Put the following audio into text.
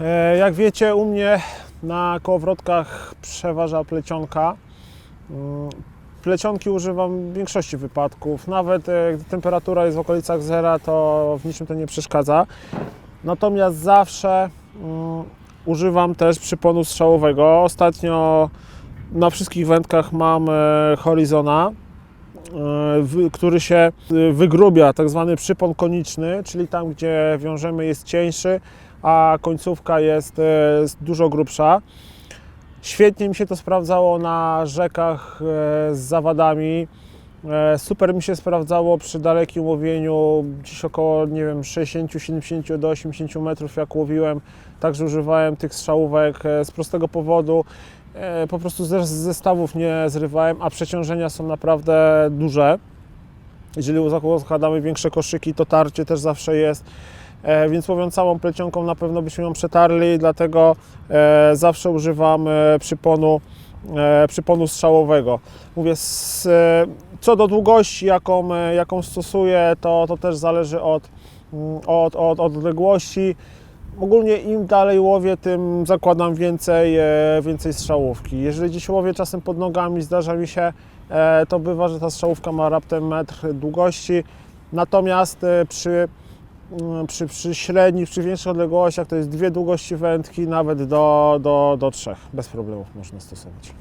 E, Jak wiecie, u mnie na kołowrotkach przeważa plecionka. Mm, Plecionki używam w większości wypadków. Nawet e, gdy temperatura jest w okolicach zera, to w niczym to nie przeszkadza. Natomiast zawsze mm, używam też przyponu strzałowego. Ostatnio na wszystkich wędkach mam e, Horizona, który się wygrubia, tak zwany przypon koniczny, czyli tam, gdzie wiążemy jest cieńszy, a końcówka jest, e, jest dużo grubsza. Świetnie mi się to sprawdzało na rzekach e, z zawadami. E, Super mi się sprawdzało przy dalekim łowieniu, gdzieś około, nie wiem, 60, 70 do 80 metrów jak łowiłem. Także używałem tych strzałówek z prostego powodu. Po prostu ze zestawów nie zrywałem, a przeciążenia są naprawdę duże. Jeżeli zakładamy większe koszyki, to tarcie też zawsze jest. E, Więc łowiąc całą plecionką na pewno byśmy ją przetarli, dlatego e, zawsze używam e, przyponu, przyponu strzałowego. Mówię, co do długości, jaką, jaką stosuję, to, to też zależy od, mm, od, od, od odległości. Ogólnie im dalej łowię, tym zakładam więcej, więcej strzałówki. Jeżeli gdzieś łowię czasem pod nogami, zdarza mi się, to bywa, że ta strzałówka ma raptem metr długości. Natomiast przy, przy, przy średnich, przy większych odległościach to jest dwie długości wędki, nawet do, do, do trzech. Bez problemów można stosować.